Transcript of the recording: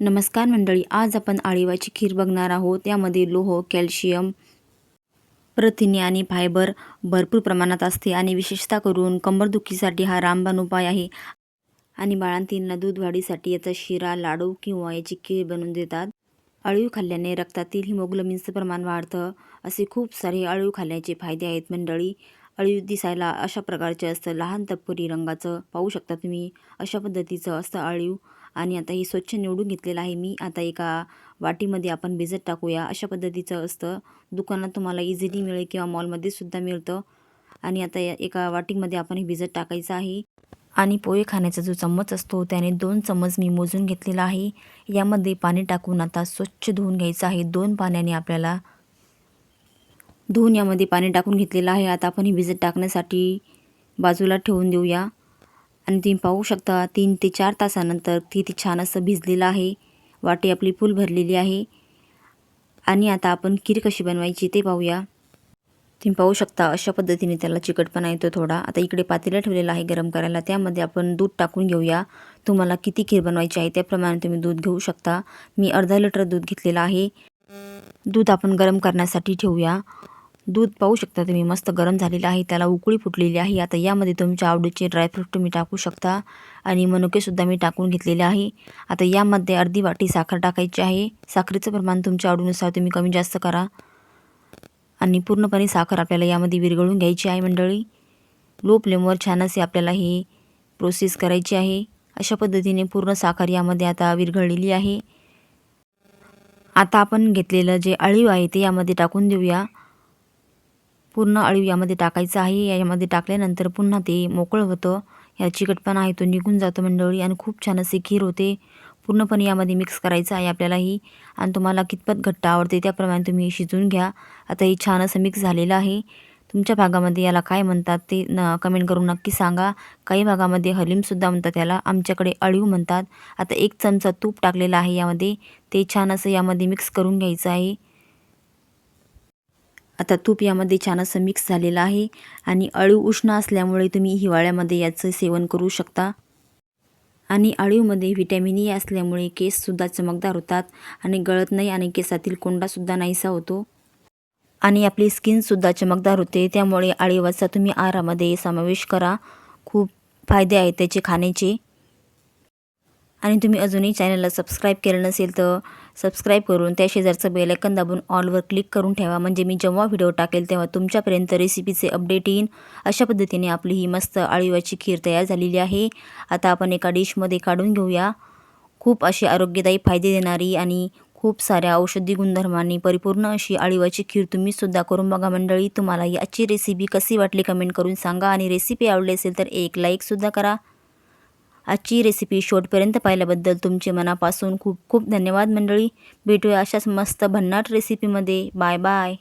नमस्कार मंडळी आज आपण आळीवाची खीर बघणार आहोत. यामध्ये लोह कॅल्शियम प्रथिने आणि फायबर भरपूर प्रमाणात असते आणि विशेषतः करून कंबरदुखीसाठी हा रामबाण उपाय आहे. आणि बाळांतींना दूध वाढीसाठी याचा शिरा लाडू किंवा याची खीर बनवून देतात. अळीव खाल्ल्याने रक्तातील हिमोग्लोबिनचं प्रमाण वाढतं. असे खूप सारे अळीव खाल्ल्याचे फायदे आहेत मंडळी. अळीव दिसायला अशा प्रकारचे असतं. लहान तपकुरी रंगाचं पाहू शकता तुम्ही. अशा पद्धतीचं असतं अळीव. आणि आता हे स्वच्छ निवडून घेतलेलं आहे. मी आता एका वाटीमध्ये आपण भिजत टाकूया. अशा पद्धतीचं असतं. दुकानात तुम्हाला इझिली मिळेल किंवा मॉलमध्ये सुद्धा मिळतं. आणि आता या एका वाटीमध्ये आपण हे भिजत टाकायचं आहे. आणि पोहे खाण्याचा जो चम्मच असतो त्याने दोन चम्मच मी मोजून घेतलेला आहे. यामध्ये पाणी टाकून आता स्वच्छ धुवून घ्यायचं आहे. दोन पाण्याने आपल्याला धुवून यामध्ये पाणी टाकून घेतलेलं आहे. आता आपण ही भिजत टाकण्यासाठी बाजूला ठेवून देऊया. आणि तुम्ही पाहू शकता तीन ते चार तासानंतर ती ती छान असं भिजलेलं आहे. वाटी आपली फुल भरलेली आहे. आणि आता आपण खीर कशी बनवायची ते पाहूया. तुम्ही पाहू शकता अशा पद्धतीने त्याला चिकटपणा येतो थोडा. आता इकडे पातेला ठेवलेला आहे गरम करायला. त्यामध्ये आपण दूध टाकून घेऊया. तुम्हाला किती खीर बनवायची आहे त्याप्रमाणे तुम्ही दूध घेऊ शकता. मी अर्धा लिटर दूध घेतलेलं आहे. दूध आपण गरम करण्यासाठी ठेवूया. दूध पाहू शकता तुम्ही. मस्त गरम झालेलं आहे. त्याला उकळी फुटलेली आहे. आता यामध्ये तुमच्या आवडीचे ड्रायफ्रूट तुम्ही टाकू शकता. आणि मनुकेसुद्धा मी टाकून घेतलेले आहे. आता यामध्ये अर्धी वाटी साखर टाकायची आहे. साखरेचं प्रमाण तुमच्या आवडीनुसार तुम्ही कमी जास्त करा. आणि पूर्णपणे साखर आपल्याला यामध्ये विरघळून घ्यायची आहे मंडळी. लो फ्लेमवर छान असे आपल्याला ही प्रोसेस करायची आहे. अशा पद्धतीने पूर्ण साखर यामध्ये आता विरघळलेली आहे. आता आपण घेतलेलं जे अळीव आहे ते यामध्ये टाकून देऊया. पूर्ण अळीव यामध्ये टाकायचं आहे. यामध्ये टाकल्यानंतर पुन्हा ते मोकळं होतं. या चिकटपणा आहे तो निघून जातो मंडळी आणि खूप छान असे खीर होते. पूर्णपणे यामध्ये मिक्स करायचं आहे आपल्यालाही. आणि तुम्हाला कितपत घट्ट आवडते त्याप्रमाणे तुम्ही शिजून घ्या. आता हे छान असं मिक्स झालेलं आहे. तुमच्या भागामध्ये याला काय म्हणतात ते न कमेंट करून नक्की सांगा. काही भागामध्ये हलीमसुद्धा म्हणतात याला. आमच्याकडे अळीव म्हणतात. आता एक चमचा तूप टाकलेला आहे यामध्ये. ते छान असं यामध्ये मिक्स करून घ्यायचं आहे. आता तूप यामध्ये छान असं मिक्स झालेलं आहे आणि अळीव उष्ण असल्यामुळे तुम्ही हिवाळ्यामध्ये याचं सेवन करू शकता. आणि अळीवमध्ये व्हिटॅमिन ई e असल्यामुळे केससुद्धा चमकदार होतात आणि गळत नाही आणि केसातील कोंडासुद्धा नाहीसा होतो. आणि आपली स्किनसुद्धा चमकदार होते त्यामुळे अळीवाचा तुम्ही आहारामध्ये समावेश करा. खूप फायदे आहेत त्याचे खाण्याचे. आणि तुम्ही अजूनही चॅनलला सबस्क्राईब केलं नसेल तर सबस्क्राईब करून त्या शेजारचं बेलायकन दाबून ऑलवर क्लिक करून ठेवा. म्हणजे मी जेव्हा व्हिडिओ टाकेल तेव्हा तुमच्यापर्यंत रेसिपीचे अपडेट येईन. अशा पद्धतीने आपली ही मस्त आळीवाची खीर तयार झालेली आहे. आता आपण एका डिशमध्ये काढून घेऊया. खूप अशी आरोग्यदायी फायदे देणारी आणि खूप साऱ्या औषधी गुणधर्मांनी परिपूर्ण अशी आळीवाची खीर तुम्हीसुद्धा करून बघा मंडळी. तुम्हाला ही आजची रेसिपी कशी वाटली कमेंट करून सांगा. आणि रेसिपी आवडली असेल तर एक लाईकसुद्धा करा. आजची रेसिपी शेवटपर्यंत पाहिल्याबद्दल तुमचे मनापासून खूप खूप धन्यवाद मंडळी. भेटूया अशाच मस्त भन्नाट रेसिपीमध्ये बाय बाय